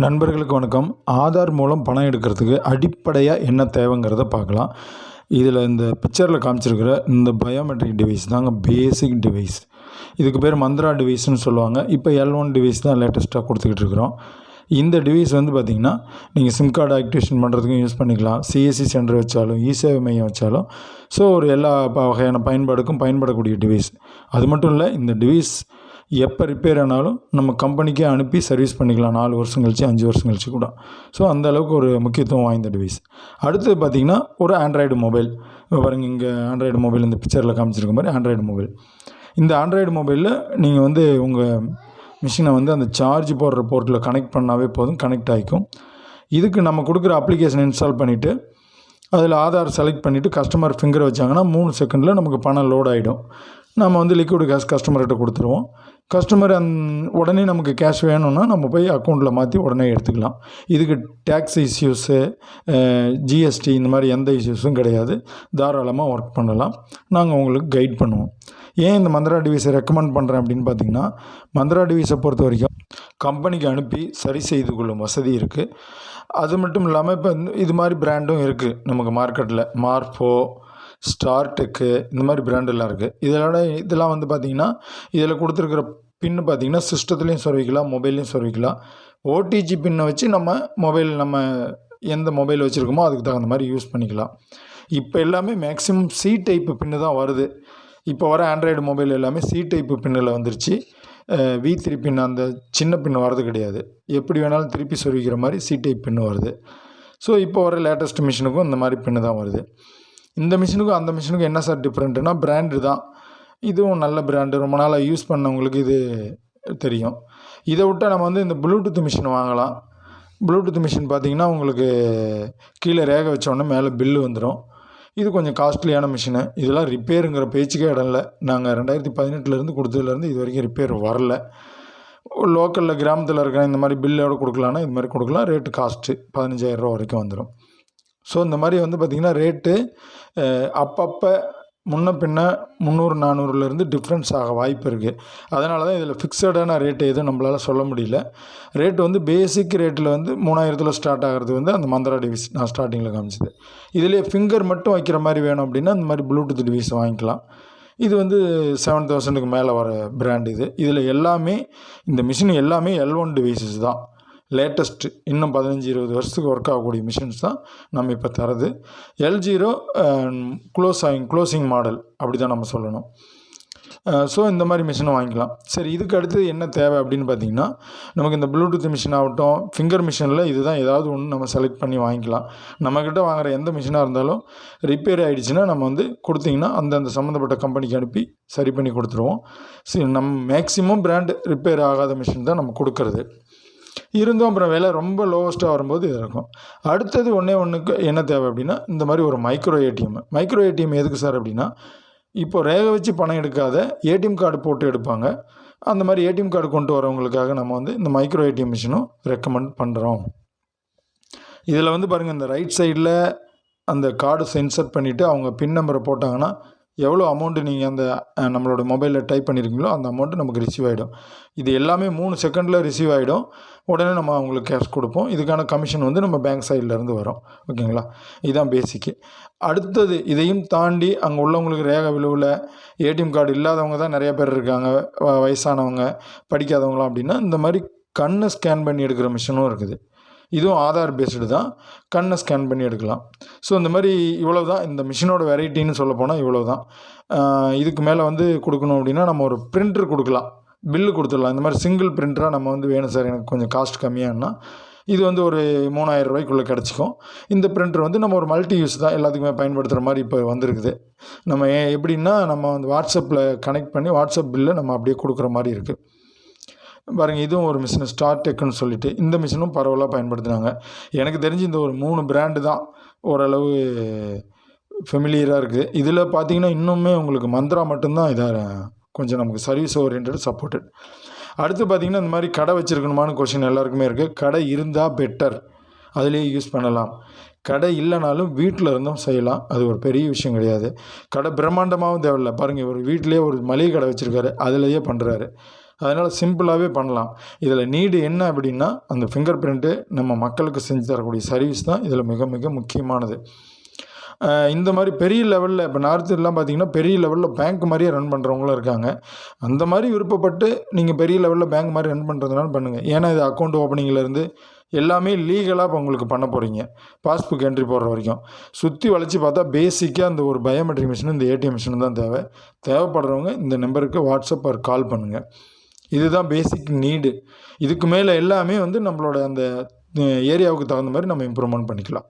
நண்பர்களுக்கு வணக்கம். ஆதார் மூலம் பணம் எடுக்கிறதுக்கு அடிப்படையாக என்ன தேவைங்கிறத பார்க்கலாம். இதில் இந்த பிக்சரில் காமிச்சிருக்கிற இந்த பயோமெட்ரிக் டிவைஸ் தாங்க பேசிக் டிவைஸ் இதுக்கு பேர் மந்த்ரா டிவைஸ்னு சொல்லுவாங்க. இப்போ எல் ஒன் டிவைஸ் தான் லேட்டஸ்ட்டாக கொடுத்துக்கிட்டு இருக்கிறோம். இந்த டிவைஸ் வந்து பார்த்திங்கன்னா நீங்கள் சிம் கார்டு ஆக்டிவேஷன் பண்ணுறதுக்கும் யூஸ் பண்ணிக்கலாம். சிஎஸ்சி சென்டர் வச்சாலும் இசேவை மையம் வச்சாலும். ஸோ ஒரு எல்லா ப- வகையான பயன்பாடுக்கும் பயன்படக்கூடிய டிவைஸ் அது மட்டும் இல்லை இந்த டிவைஸ் எப்போ ரிப்பேர் ஆனாலும் நம்ம கம்பெனிக்கே அனுப்பி சர்வீஸ் பண்ணிக்கலாம். நாலு வருஷம் கழிச்சு அஞ்சு வருஷம் கழிச்சு கூட. ஸோ அந்த அளவுக்கு ஒரு முக்கியத்துவம் வாய்ந்த டிவைஸ் அடுத்தது பார்த்திங்கன்னா ஒரு ஆண்ட்ராய்டு மொபைல் இப்போ பாருங்க இங்கே ஆண்ட்ராய்டு மொபைல் இந்த பிக்சரில் காமிச்சிருக்க மாதிரி ஆண்ட்ராய்டு மொபைல் இந்த ஆண்ட்ராய்டு மொபைலில் நீங்கள் வந்து உங்கள் மிஷினை வந்து அந்த சார்ஜ் போடுற போர்ட்டில் கனெக்ட் பண்ணாவே போதும் கனெக்ட் ஆகிக்கும் இதுக்கு நம்ம கொடுக்குற அப்ளிகேஷன் இன்ஸ்டால் பண்ணிவிட்டு அதில் ஆதார் செலக்ட் பண்ணிவிட்டு கஸ்டமர் ஃபிங்கர் வச்சாங்கன்னா மூணு செகண்டில் நமக்கு பணம் லோட் ஆகிடும் நம்ம வந்து லிக்விட் கேஷ் கஸ்டமர்கிட்ட கொடுத்துருவோம். கஸ்டமர் அந் உடனே நமக்கு கேஷ் வேணும்னா நம்ம போய் அக்கௌண்ட்டில் மாற்றி உடனே எடுத்துக்கலாம். இதுக்கு டேக்ஸ் இஷ்யூஸு ஜிஎஸ்டி இந்த மாதிரி எந்த இஷ்யூஸும் கிடையாது. தாராளமாக ஒர்க் பண்ணலாம். நாங்கள் உங்களுக்கு கைட் பண்ணுவோம். ஏன் இந்த மந்த்ரா டிவிஸை ரெக்கமெண்ட் பண்ணுறேன் அப்படின்னு பார்த்தீங்கன்னா மந்திரா டிவிஸை பொறுத்த வரைக்கும் கம்பெனிக்கு அனுப்பி சரி செய்து கொள்ளும் வசதி இருக்குது அது மட்டும் இல்லாமல் இப்போ இது மாதிரி பிராண்டும் இருக்குது நமக்கு மார்க்கெட்டில் மார்ஃபோ ஸ்டார்டெக்கு இந்த மாதிரி பிராண்டெல்லாம் இருக்குது இதோட இதெல்லாம் வந்து பார்த்திங்கன்னா இதில் கொடுத்துருக்குற பின்னு பார்த்தீங்கன்னா சிஸ்டத்துலேயும் சொருவிக்கலாம் மொபைல்லையும் சொருவிக்கலாம் ஓடிஜி பின்னை வச்சு நம்ம மொபைல் நம்ம எந்த மொபைல் வச்சுருக்கோமோ அதுக்கு தகுந்த மாதிரி யூஸ் பண்ணிக்கலாம். இப்போ எல்லாமே மேக்ஸிமம் சி டைப்பு பின்னு தான் வருது. இப்போ வர ஆண்ட்ராய்டு மொபைல் எல்லாமே சி டைப்பு பின்னில் வந்துருச்சு. வி த்ரீ பின் அந்த சின்ன பின் வரது கிடையாது. எப்படி வேணாலும் திருப்பி சொருவிக்கிற மாதிரி சி டைப் பின்னு வருது. ஸோ இப்போ வர லேட்டஸ்ட் மிஷினுக்கும் இந்த மாதிரி பின்னு தான் வருது. இந்த மிஷினுக்கும் அந்த மிஷினுக்கும் என்ன சார் டிஃப்ரெண்ட்டுனா பிராண்டு தான். இதுவும் நல்ல பிராண்டு ரொம்ப நாளாக யூஸ் பண்ணவங்களுக்கு இது தெரியும். இதை விட்டால் நம்ம வந்து இந்த ப்ளூடூத் மிஷின் வாங்கலாம். ப்ளூடூத் மிஷின் பார்த்திங்கன்னா உங்களுக்கு கீழே ரேகை வச்சோடனே மேலே பில்லு வந்துடும் இது கொஞ்சம் காஸ்ட்லியான மிஷினு இதெல்லாம் ரிப்பேருங்கிற பேச்சுக்கே இடம் இல்லை. நாங்கள் ரெண்டாயிரத்தி பதினெட்டுலேருந்து கொடுத்ததுலேருந்து இது வரைக்கும் ரிப்பேர் வரல. லோக்கலில் கிராமத்தில் இருக்கிற இந்த மாதிரி பில்லோட கொடுக்கலான்னா இது மாதிரி கொடுக்கலாம். ரேட்டு காஸ்ட்டு பதினஞ்சாயிரரூவா வரைக்கும் வந்துடும் ஸோ இந்த மாதிரி வந்து பார்த்திங்கன்னா ரேட்டு அப்பப்போ முன்ன பின்ன முந்நூறு நானூறுலேருந்து டிஃப்ரென்ஸ் ஆக வாய்ப்பு இருக்குது அதனால தான் இதில் ஃபிக்ஸடான ரேட்டு எதுவும் நம்மளால் சொல்ல முடியல. ரேட்டு வந்து பேசிக் ரேட்டில் வந்து மூணாயிரத்தில் ஸ்டார்ட் ஆகிறது வந்து அந்த மந்திரா டிவைஸ் நான் ஸ்டார்டிங்கில் காமிச்சது. இதுலேயே ஃபிங்கர் மட்டும் வைக்கிற மாதிரி வேணும் அப்படின்னா இந்த மாதிரி ப்ளூடூத் டிவைஸ் வாங்கிக்கலாம். இது வந்து செவன் தௌசண்டுக்கு மேலே வர பிராண்ட் இது. இதில் எல்லாமே இந்த மிஷின் எல்லாமே எல் ஒன் டிவைசஸ் தான். லேட்டஸ்ட்டு இன்னும் பதினஞ்சு இருபது வருஷத்துக்கு ஒர்க் ஆகக்கூடிய மிஷின்ஸ் தான் நம்ம இப்போ தரது. எல் ஜீரோ க்ளோஸ் ஆகிங் க்ளோசிங் மாடல் அப்படி தான் நம்ம சொல்லணும். Uh, ஸோ இந்த மாதிரி மிஷினை வாங்கிக்கலாம். சரி இதுக்கு அடுத்து என்ன தேவை அப்படின்னு பார்த்தீங்கன்னா நமக்கு இந்த ப்ளூடூத் மிஷின் ஆகட்டும் ஃபிங்கர் மிஷினில் இதுதான் ஏதாவது ஒன்று நம்ம செலக்ட் பண்ணி வாங்கிக்கலாம். நம்மக்கிட்ட வாங்குற எந்த மிஷினாக இருந்தாலும் ரிப்பேர் ஆகிடுச்சுன்னா நம்ம வந்து கொடுத்தீங்கன்னா அந்தந்த சம்மந்தப்பட்ட கம்பெனிக்கு அனுப்பி சரி பண்ணி கொடுத்துருவோம். சரி நம்ம மேக்ஸிமம் பிராண்ட் ரிப்பேர் ஆகாத மிஷின் தான் நம்ம கொடுக்கறது. இருந்தும் அப்புறம் விலை ரொம்ப லோவஸ்ட்டாக வரும்போது இது இருக்கும். அடுத்தது ஒன்றே ஒன்றுக்கு என்ன தேவை அப்படின்னா இந்த மாதிரி ஒரு மைக்ரோ ஏடிஎம் மைக்ரோ ஏடிஎம் எதுக்கு சார் அப்படின்னா இப்போ ரேகை வச்சு பணம் எடுக்காத ஏடிஎம் கார்டு போட்டு எடுப்பாங்க. அந்த மாதிரி ஏடிஎம் கார்டு கொண்டு வரவங்களுக்காக நம்ம வந்து இந்த மைக்ரோ ஏடிஎம் மிஷினும் ரெக்கமெண்ட் பண்ணுறோம் இதில் வந்து பாருங்கள் இந்த ரைட் சைடில் அந்த கார்டு சென்சர் பண்ணிவிட்டு அவங்க பின் நம்பரை போட்டாங்கன்னா எவ்வளோ அமௌண்ட்டு நீங்கள் அந்த நம்மளோட மொபைலில் டைப் பண்ணியிருக்கீங்களோ அந்த அமௌண்ட்டு நமக்கு ரிசீவ் ஆகிடும் இது எல்லாமே மூணு செகண்டில் ரிசீவ் ஆகிடும் உடனே நம்ம அவங்களுக்கு கேஷ் கொடுப்போம். இதுக்கான கமிஷன் வந்து நம்ம பேங்க் சைட்லேருந்து வரும். ஓகேங்களா இதுதான் பேசிக்கு அடுத்தது இதையும் தாண்டி அங்கே உள்ளவங்களுக்கு ரேகை விழுவில் ஏடிஎம் கார்டு இல்லாதவங்க தான் நிறைய பேர் இருக்காங்க. வ- வயசானவங்க படிக்காதவங்களாம் அப்படின்னா இந்த மாதிரி கண்ணை ஸ்கேன் பண்ணி எடுக்கிற மிஷினும் இருக்குது. இதுவும் ஆதார் பேஸ்டு தான். கண்ணை ஸ்கேன் பண்ணி எடுக்கலாம். ஸோ இந்த மாதிரி இவ்வளோ தான் இந்த மிஷினோட வெரைட்டின்னு சொல்ல போனால் இவ்வளோ தான் இதுக்கு மேலே வந்து கொடுக்கணும் அப்படின்னா நம்ம ஒரு பிரிண்டர் கொடுக்கலாம். பில்லு கொடுத்துடலாம். இந்த மாதிரி சிங்கிள் பிரிண்டராக நம்ம வந்து வேணும் சார் எனக்கு கொஞ்சம் காஸ்ட் கம்மியானா. இது வந்து ஒரு மூணாயிரம் ரூபாய்க்குள்ளே கிடச்சிக்கும். இந்த பிரிண்டர் வந்து நம்ம ஒரு மல்டி யூஸ் தான். எல்லாத்துக்குமே பயன்படுத்துகிற மாதிரி இப்போ வந்திருக்குது. நம்ம ஏன் எப்படின்னா நம்ம வந்து வாட்ஸ்அப்பில் கனெக்ட் பண்ணி வாட்ஸ்அப் பில்லை நம்ம அப்படியே கொடுக்குற மாதிரி இருக்குது பாருங்கள் இதுவும் ஒரு மிஷின் ஸ்டார் டெக்குன்னு சொல்லிட்டு இந்த மிஷினும் பரவலாக பயன்படுத்துனாங்க. எனக்கு தெரிஞ்சு இந்த ஒரு மூணு பிராண்டு தான் ஓரளவு ஃபெமிலியராக இருக்குது இதில் பார்த்தீங்கன்னா இன்னுமே உங்களுக்கு மந்த்ரா மட்டும்தான் இதாக கொஞ்சம் நமக்கு சர்வீஸ் ஓரியன்ட் சப்போர்ட்டட் அடுத்து பார்த்தீங்கன்னா இந்த மாதிரி கடை வச்சுருக்கணுமான்னு கொஷின் எல்லாருக்குமே இருக்குது கடை இருந்தால் பெட்டர் அதுலேயே யூஸ் பண்ணலாம். கடை இல்லைனாலும் வீட்டில் இருந்தும் செய்யலாம். அது ஒரு பெரிய விஷயம் கிடையாது. கடை பிரம்மாண்டமாகவும் தேவையில்ல. பாருங்கள் இவர் வீட்டிலேயே ஒரு மளிகை கடை வச்சுருக்காரு. அதுலேயே பண்ணுறாரு அதனால் சிம்பிளாகவே பண்ணலாம். இதில் நீடு என்ன அப்படின்னா அந்த ஃபிங்கர் பிரிண்ட்டு நம்ம மக்களுக்கு செஞ்சு தரக்கூடிய சர்வீஸ் தான் இதில் மிக மிக முக்கியமானது. இந்த மாதிரி பெரிய லெவலில் இப்போ நார்த்துலாம் பார்த்தீங்கன்னா பெரிய லெவலில் பேங்க் மாதிரியே ரன் பண்ணுறவங்களும் இருக்காங்க. அந்த மாதிரி விருப்பப்பட்டு நீங்கள் பெரிய லெவலில் பேங்க் மாதிரி ரன் பண்ணுறதுனால பண்ணுங்கள் ஏன்னா இது அக்கௌண்ட் ஓப்பனிங்லேருந்து எல்லாமே லீகலாக இப்போ உங்களுக்கு பண்ண போகிறீங்க பாஸ்புக் என்ட்ரி போடுற வரைக்கும். சுற்றி வளைச்சி பார்த்தா பேசிக்காக அந்த ஒரு பயோமெட்ரிக் மிஷின் இந்த ஏடிஎம் மிஷின் தான் தேவை. தேவைப்படுறவங்க இந்த நம்பருக்கு வாட்ஸ்அப் ஒரு கால் பண்ணுங்கள் இதுதான் பேசிக் நீடு இதுக்கு மேலே எல்லாமே வந்து நம்மளோட அந்த ஏரியாவுக்கு தகுந்த மாதிரி நம்ம இம்ப்ரூவ்மெண்ட் பண்ணிக்கலாம்.